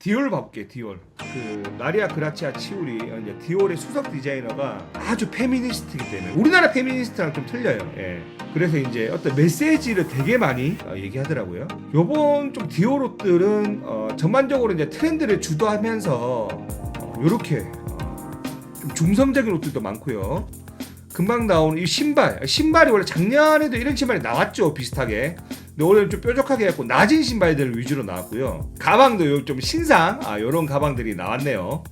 디올 봐볼게 디올. 그 마리아 그라치아 치우리 이제 디올의 수석 디자이너가 아주 페미니스트이기 때문에 우리나라 페미니스트랑 좀 틀려요. 예. 그래서 이제 어떤 메시지를 되게 많이 어, 얘기하더라고요. 요번 좀 디올 옷들은 어, 전반적으로 이제 트렌드를 주도하면서 어, 요렇게 어, 좀 중성적인 옷들도 많고요. 금방 나온 이 신발 신발이 원래 작년에도 이런 신발이 나왔죠 비슷하게 올해는 좀 뾰족하게 해갖고 낮은 신발들 위주로 나왔고요. 가방도 요 좀 신상 아 요런 가방들이 나왔네요.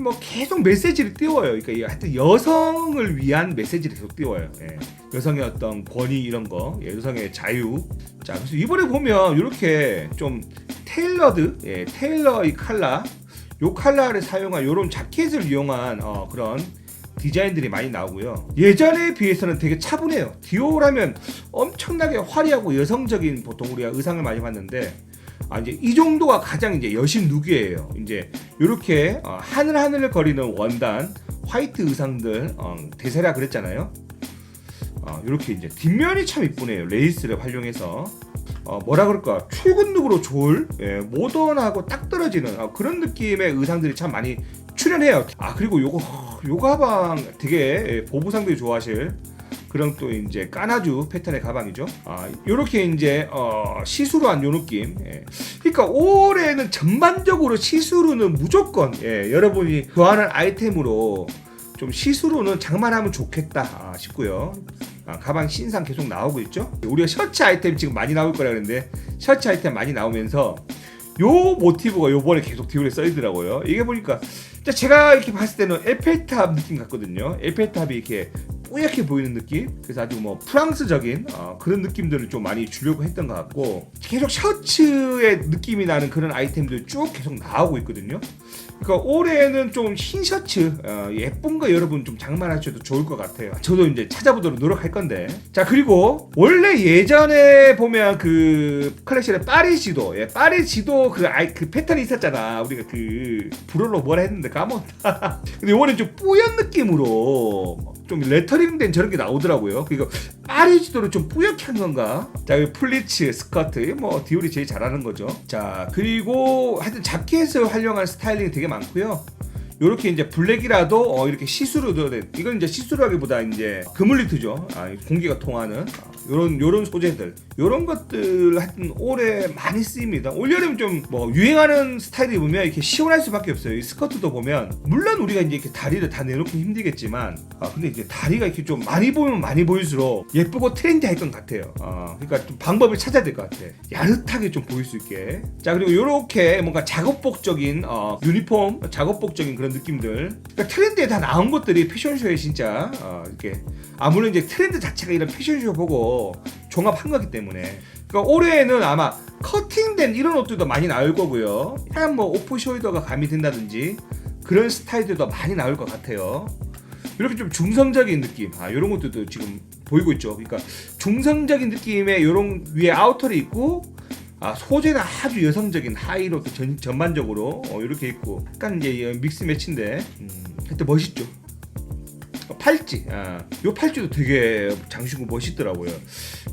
뭐 계속 메시지를 띄워요. 그러니까 이 하여튼 여성을 위한 메시지를 계속 띄워요. 예. 여성의 어떤 권위 이런 거 예, 여성의 자유. 자 그래서 이번에 보면 이렇게 좀 테일러드 예, 테일러 이 칼라 요 칼라를 사용한 요런 자켓을 이용한 어, 그런 디자인들이 많이 나오고요. 예전에 비해서는 되게 차분해요. 디올하면 엄청나게 화려하고 여성적인 보통 우리가 의상을 많이 봤는데 아 이제 이 정도가 가장 이제 여신 룩이에요. 이제 이렇게 어, 하늘 하늘을 거리는 원단 화이트 의상들 어, 대세라 그랬잖아요. 어, 이렇게 이제 뒷면이 참 이쁘네요. 레이스를 활용해서 어, 뭐라 그럴까 출근 룩으로 좋을 예, 모던하고 딱 떨어지는 어, 그런 느낌의 의상들이 참 많이 출연해요. 아 그리고 요거 요 가방 되게 예, 보부상들이 좋아하실 그런 또 이제 까나주 패턴의 가방이죠. 아 요렇게 이제 어, 시스루한 요 느낌. 예. 그러니까 올해는 전반적으로 시스루는 무조건 예, 여러분이 좋아하는 아이템으로 좀 시스루는 장만하면 좋겠다 아, 싶고요. 아, 가방 신상 계속 나오고 있죠. 우리가 셔츠 아이템 지금 많이 나올 거라 그랬는데 셔츠 아이템 많이 나오면서 요 모티브가 요번에 계속 디올에 써있더라고요. 이게 보니까 제가 이렇게 봤을 때는 에펠탑 느낌 같거든요. 에펠탑이 이렇게 뿌옇게 보이는 느낌. 그래서 아주 뭐 프랑스적인 어, 그런 느낌들을 좀 많이 주려고 했던 것 같고 계속 셔츠의 느낌이 나는 그런 아이템들 쭉 계속 나오고 있거든요. 그러니까 올해는 좀 흰 셔츠 어, 예쁜 거 여러분 좀 장만하셔도 좋을 것 같아요. 저도 이제 찾아보도록 노력할 건데. 자 그리고 원래 예전에 보면 그 컬렉션의 파리 지도, 예, 파리 지도 그 아이 그 패턴이 있었잖아. 우리가 그 불어로 뭐라 했는데 까먹었다. 근데 이번엔 좀 뿌연 느낌으로 좀 레터링된 저런 게 나오더라고요. 그리고 파리지도를 좀 뿌옇게 한 건가? 자, 여기 플리츠, 스커트, 뭐 디올이 제일 잘하는 거죠. 자, 그리고 하여튼 자켓을 활용한 스타일링이 되게 많고요. 요렇게 이제 블랙이라도 어, 이렇게 시스루도 돼. 이건 이제 시스루하기보다 이제 그물리트죠. 아, 공기가 통하는 아, 요런 요런 소재들, 요런 것들 하여튼 올해 많이 쓰입니다. 올 여름 좀 뭐 유행하는 스타일이 보면 이렇게 시원할 수밖에 없어요. 이 스커트도 보면 물론 우리가 이제 이렇게 다리를 다 내놓기 힘들겠지만, 아 근데 이제 다리가 이렇게 좀 많이 보면 많이 보일수록 예쁘고 트렌디할 것 같아요. 아 그러니까 좀 방법을 찾아야 될 것 같아. 야릇하게 좀 보일 수 있게. 자 그리고 요렇게 뭔가 작업복적인 어, 유니폼, 작업복적인 그런 느낌들. 그러니까 트렌드에 다 나온 것들이 패션쇼에 진짜 어, 이렇게 아 물론 이제 트렌드 자체가 이런 패션쇼 보고 종합한 거기 때문에. 그러니까 올해에는 아마 커팅된 이런 옷들도 많이 나올 거고요. 약간 뭐 오프 숄더가 가미된다든지 그런 스타일들도 많이 나올 것 같아요. 이렇게 좀 중성적인 느낌, 아 이런 것들도 지금 보이고 있죠. 그러니까 중성적인 느낌의 이런 위에 아우터를 입고 아 소재는 아주 여성적인 하이로 또 전, 전반적으로 어, 이렇게 있고 약간 이제 이 믹스 매치인데 음, 하여튼 멋있죠. 어, 팔찌, 아, 요 팔찌도 되게 장신구 멋있더라고요.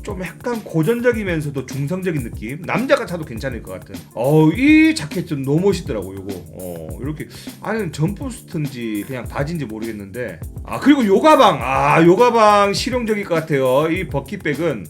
좀 약간 고전적이면서도 중성적인 느낌. 남자가 차도 괜찮을 것 같은. 어, 이 자켓 좀 너무 멋있더라고 요거. 어, 이렇게 안에는 점프스트인지 그냥 바지인지 모르겠는데. 아 그리고 요 가방, 아, 요 가방 실용적일 것 같아요. 이 버킷백은.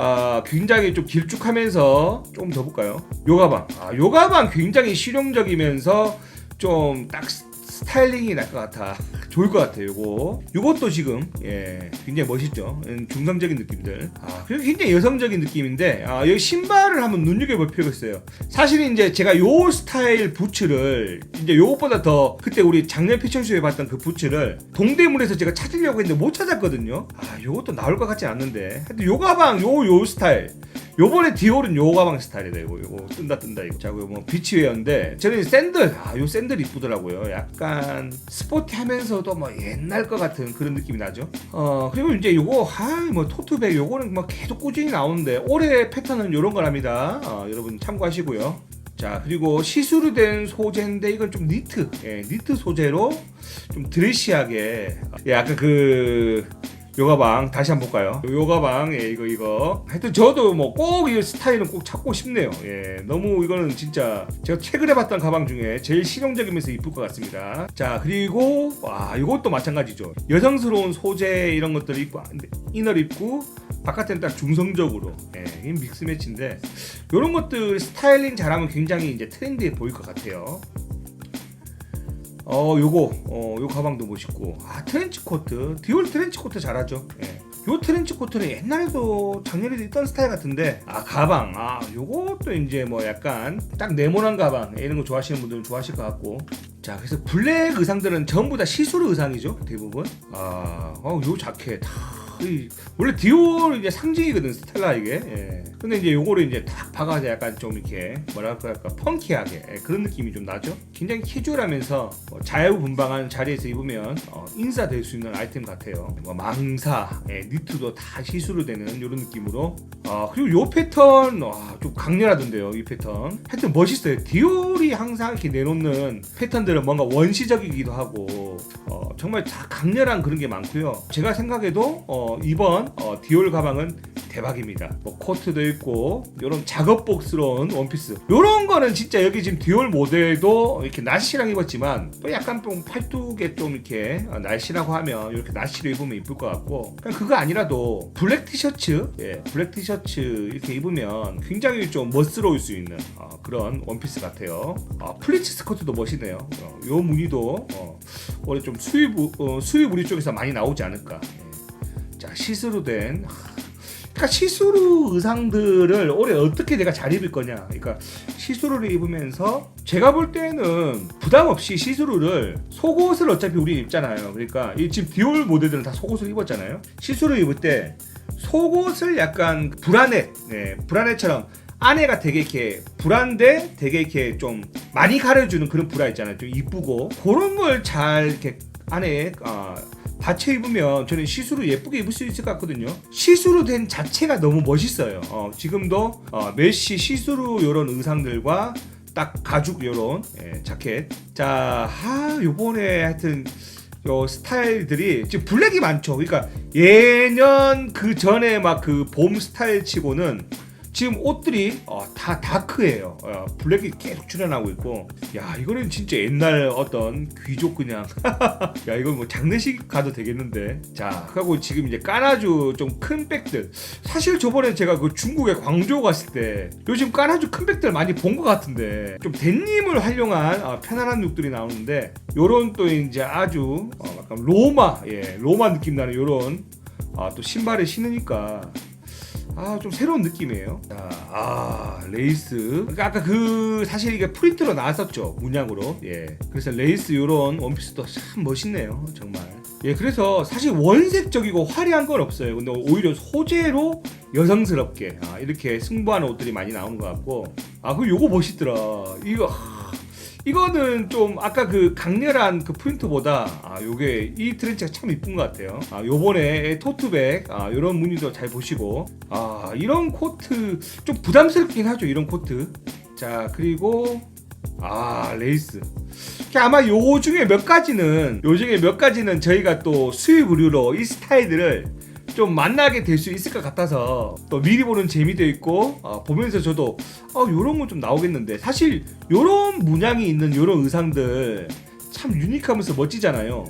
아 굉장히 좀 길쭉하면서 조금 더 볼까요? 요 가방, 아, 요 가방 굉장히 실용적이면서 좀 딱 스타일링이 날 것 같아. 좋을 것 같아요. 요거. 요것도 지금 예 굉장히 멋있죠. 음, 중성적인 느낌들. 아 그리고 굉장히 여성적인 느낌인데 아 여기 신발을 한번 눈여겨볼 필요가 있어요. 사실 이제 제가 요 스타일 부츠를 이제 요것보다 더 그때 우리 작년 패션쇼에 봤던 그 부츠를 동대문에서 제가 찾으려고 했는데 못 찾았거든요. 아 요것도 나올 것 같지 않는데. 하여튼 요 가방 요 요 스타일. 요번에 디올은 요 가방 스타일이다 이거 이거 뜬다 뜬다 이거 자고 뭐 비치웨어인데 저는 샌들 아 요 샌들 이쁘더라고요 약간 스포티하면서 도 뭐 옛날 것 같은 그런 느낌이 나죠. 어 그리고 이제 요거 아뭐 토트백 요거는 뭐 계속 꾸준히 나오는데 올해 패턴은 요런 거랍니다. 어, 여러분 참고하시고요. 자 그리고 시스루 된 소재인데 이건 좀 니트 예, 니트 소재로 좀 드레시하게. 예, 약간 그 요 가방 다시 한번 볼까요? 요, 요 가방 예 이거 이거 하여튼 저도 뭐 꼭 이 스타일은 꼭 찾고 싶네요. 예 너무 이거는 진짜 제가 최근에 봤던 가방 중에 제일 실용적이면서 이쁠 것 같습니다. 자 그리고 와 이것도 마찬가지죠. 여성스러운 소재 이런 것들 입고 근데 이너를 입고 바깥에는 딱 중성적으로 예, 이 믹스 매치인데 이런 것들 스타일링 잘하면 굉장히 이제 트렌디해 보일 것 같아요. 어 요거. 어 요 가방도 멋있고. 아 트렌치 코트. 디올 트렌치 코트 잘하죠. 예. 요 트렌치 코트는 옛날에도 작년에도 있던 스타일 같은데. 아 가방. 아 요것도 이제 뭐 약간 딱 네모난 가방. 이런 거 좋아하시는 분들은 좋아하실 것 같고. 자 그래서 블랙 의상들은 전부 다 시스루 의상이죠 대부분. 아요 자켓. 아, 이 원래 디올 이제 상징이거든 스텔라 이게. 예. 근데 이제 요거를 이제 딱 박아서 약간 좀 이렇게 뭐랄까 약간 펑키하게 예, 그런 느낌이 좀 나죠? 굉장히 캐주얼하면서 뭐 자유분방한 자리에서 입으면 어, 인사될 수 있는 아이템 같아요. 뭐 망사 예, 니트도 다 시스루 되는 이런 느낌으로. 아 그리고 요 패턴 와, 좀 강렬하던데요 이 패턴. 하여튼 멋있어요. 디올 이 항상 이렇게 내놓는 패턴들은 뭔가 원시적이기도 하고 어, 정말 다 강렬한 그런 게 많고요 제가 생각해도 어, 이번 어, 디올 가방은 대박입니다. 뭐 코트도 있고 이런 작업복스러운 원피스 이런 거는 진짜 여기 지금 디올 모델도 이렇게 나시랑 입었지만 또 약간 좀 팔뚝에 좀 이렇게 어, 날씨라고 하면 이렇게 나시로 입으면 이쁠 것 같고 그냥 그거 아니라도 블랙 티셔츠 예 블랙 티셔츠 이렇게 입으면 굉장히 좀 멋스러울 수 있는 어, 그런 원피스 같아요. 어, 플리츠 스커트도 멋있네요. 어, 요 무늬도 어, 올해 좀 수입 어, 수입 우리 쪽에서 많이 나오지 않을까. 예. 자 시스루 된 그러니까 시스루 의상들을 올해 어떻게 내가 잘 입을 거냐 그러니까 시스루를 입으면서 제가 볼 때는 부담 없이 시스루를 속옷을 어차피 우리 입잖아요 그러니까 이 지금 디올 모델들은 다 속옷을 입었잖아요 시스루 입을 때 속옷을 약간 브라넷 네, 브라넷처럼 안에가 되게 이렇게 불안데 되게 이렇게 좀 많이 가려주는 그런 브라 있잖아요 좀 이쁘고 그런 걸 잘 이렇게 안에 어, 받쳐 입으면 저는 시스루 예쁘게 입을 수 있을 것 같거든요. 시스루 된 자체가 너무 멋있어요. 어, 지금도 어, 메시 시스루 이런 의상들과 딱 가죽 요런 예, 자켓. 자, 하 요번에 하여튼 요 스타일들이 지금 블랙이 많죠. 그러니까 예년 그 전에 막 그 봄 스타일 치고는 지금 옷들이 어, 다 다크예요. 어, 블랙이 계속 출연하고 있고, 야 이거는 진짜 옛날 어떤 귀족 그냥, 야 이거 뭐 장례식 가도 되겠는데. 자, 하고 지금 이제 까나주 좀 큰 백들. 사실 저번에 제가 그 중국에 광저우 갔을 때 요즘 까나주 큰 백들 많이 본 것 같은데 좀 데님을 활용한 어, 편안한 룩들이 나오는데 요런 또 이제 아주 어, 약간 로마, 예, 로마 느낌 나는 요런 아, 또 신발을 신으니까 아 좀 새로운 느낌이에요. 자, 아 레이스. 그러니까 아까 그 사실 이게 프린트로 나왔었죠 문양으로. 예. 그래서 레이스 요런 원피스도 참 멋있네요 정말. 예, 그래서 사실 원색적이고 화려한 건 없어요. 근데 오히려 소재로 여성스럽게 아, 이렇게 승부하는 옷들이 많이 나오는 것 같고. 아, 그 요거 멋있더라. 이거 하, 이거는 좀 아까 그 강렬한 그 프린트보다 아 요게 이 트렌치가 참 이쁜 것 같아요. 아 요번에 토트백 아 요런 무늬도 잘 보시고 아 이런 코트 좀 부담스럽긴 하죠 이런 코트. 자 그리고 아 레이스. 아마 요 중에 몇 가지는 요 중에 몇 가지는 저희가 또 수입 의류로 이 스타일들을 좀 만나게 될 수 있을 것 같아서 또 미리 보는 재미도 있고 어, 보면서 저도 어 요런 건 좀 나오겠는데. 사실 요런 문양이 있는 요런 의상들 참 유니크하면서 멋지잖아요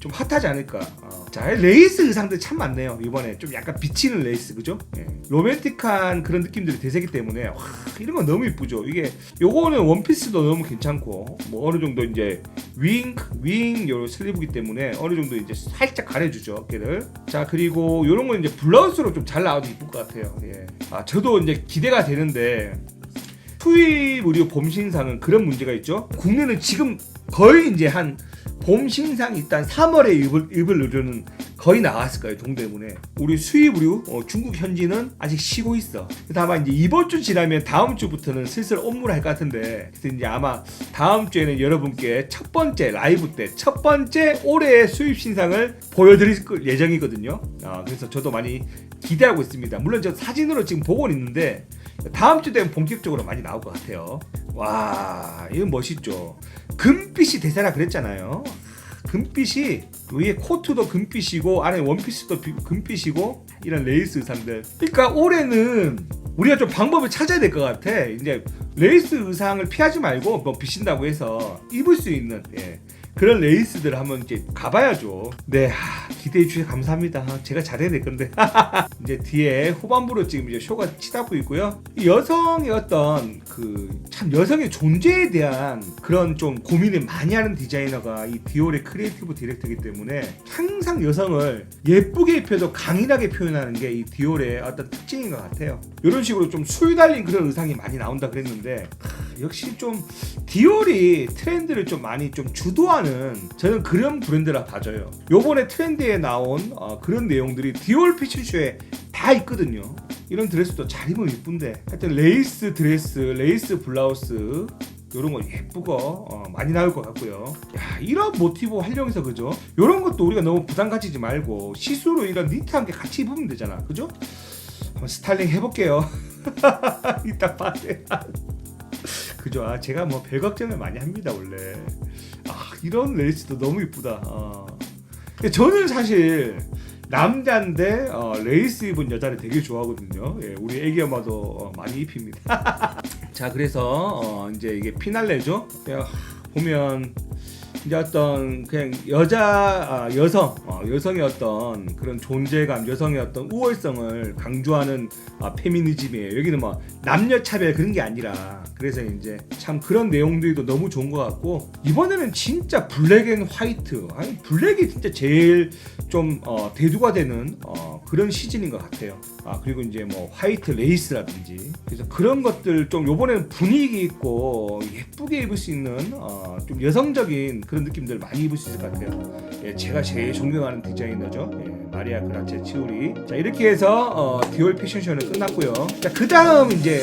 좀 핫하지 않을까 어. 자 레이스 의상들 참 많네요 이번에 좀 약간 비치는 레이스 그죠 예. 로맨틱한 그런 느낌들이 대세기 때문에 와, 이런 건 너무 이쁘죠 이게 요거는 원피스도 너무 괜찮고 뭐 어느 정도 이제 윙, 윙 요 슬리브기 때문에 어느 정도 이제 살짝 가려주죠 어깨를. 자 그리고 요런 건 이제 블라우스로 좀 잘 나와도 이쁠 것 같아요. 예. 아 저도 이제 기대가 되는데 수입 의류 봄 신상은 그런 문제가 있죠. 국내는 지금 거의 이제 한 봄 신상 일단 3월에 입을, 입을 의류는 거의 나왔을 거예요 동대문에. 우리 수입 의류 어, 중국 현지는 아직 쉬고 있어. 다만 이제 이번 주 지나면 다음 주부터는 슬슬 업무를 할 것 같은데. 그래서 이제 아마 다음 주에는 여러분께 첫 번째 라이브 때 첫 번째 올해의 수입 신상을 보여드릴 거- 예정이거든요. 아, 그래서 저도 많이 기대하고 있습니다. 물론 저 사진으로 지금 보고는 있는데 다음 주 되면 본격적으로 많이 나올 것 같아요 와 이건 멋있죠 금빛이 대세라 그랬잖아요 금빛이 위에 코트도 금빛이고 안에 원피스도 비- 금빛이고 이런 레이스 의상들. 그러니까 올해는 우리가 좀 방법을 찾아야 될 것 같아. 이제 레이스 의상을 피하지 말고 뭐 비신다고 해서 입을 수 있는 예. 그런 레이스들 한번 이제 가봐야죠. 네, 하, 기대해 주셔서 감사합니다. 아, 제가 잘해야 될 건데. 이제 뒤에 후반부로 지금 이제 쇼가 치닫고 있고요. 이 여성의 어떤 그 참 여성의 존재에 대한 그런 좀 고민을 많이 하는 디자이너가 이 디올의 크리에이티브 디렉터이기 때문에 항상 여성을 예쁘게 입혀도 강인하게 표현하는 게 이 디올의 어떤 특징인 것 같아요. 이런 식으로 좀 술 달린 그런 의상이 많이 나온다 그랬는데 하, 역시 좀 디올이 트렌드를 좀 많이 좀 주도하는 저는 그런 브랜드라 봐줘요. 요번에 트렌드에 나온 어, 그런 내용들이 디올 패션쇼에 다 있거든요. 이런 드레스도 잘 입으면 이쁜데 하여튼 레이스 드레스, 레이스 블라우스 이런 거 예쁘고 어, 많이 나올 것 같고요. 야 이런 모티브 활용해서 그죠? 이런 것도 우리가 너무 부담 가지지 말고 시스루 이런 니트 함께 같이 입으면 되잖아, 그죠? 한번 스타일링 해볼게요. 이따 봐요. 그죠? 아 제가 뭐 별 걱정을 많이 합니다 원래. 아 이런 레이스도 너무 이쁘다. 어. 근데 저는 사실 남자인데 어, 레이스 입은 여자를 되게 좋아하거든요. 예, 우리 애기 엄마도 어, 많이 입힙니다. 자 그래서 어, 이제 이게 피날레죠. 보면 이제 어떤 그냥 여자 아, 여성 어, 여성의 어떤 그런 존재감 여성의 어떤 우월성을 강조하는 아, 페미니즘이에요. 여기는 뭐 남녀 차별 그런 게 아니라. 그래서 이제 참 그런 내용들도 너무 좋은 것 같고 이번에는 진짜 블랙 앤 화이트. 아니 블랙이 진짜 제일 좀 어, 대두가 되는 어, 그런 시즌인 것 같아요 아 그리고 이제 뭐 화이트 레이스라든지. 그래서 그런 것들 좀 요번에는 분위기 있고 예쁘게 입을 수 있는 어, 좀 여성적인 그런 느낌들 많이 입을 수 있을 것 같아요. 예, 제가 제일 존경하는 디자이너죠. 예, 마리아 그라체 치우리. 자 이렇게 해서 어, 디올 패션쇼는 끝났고요. 자그 다음 이제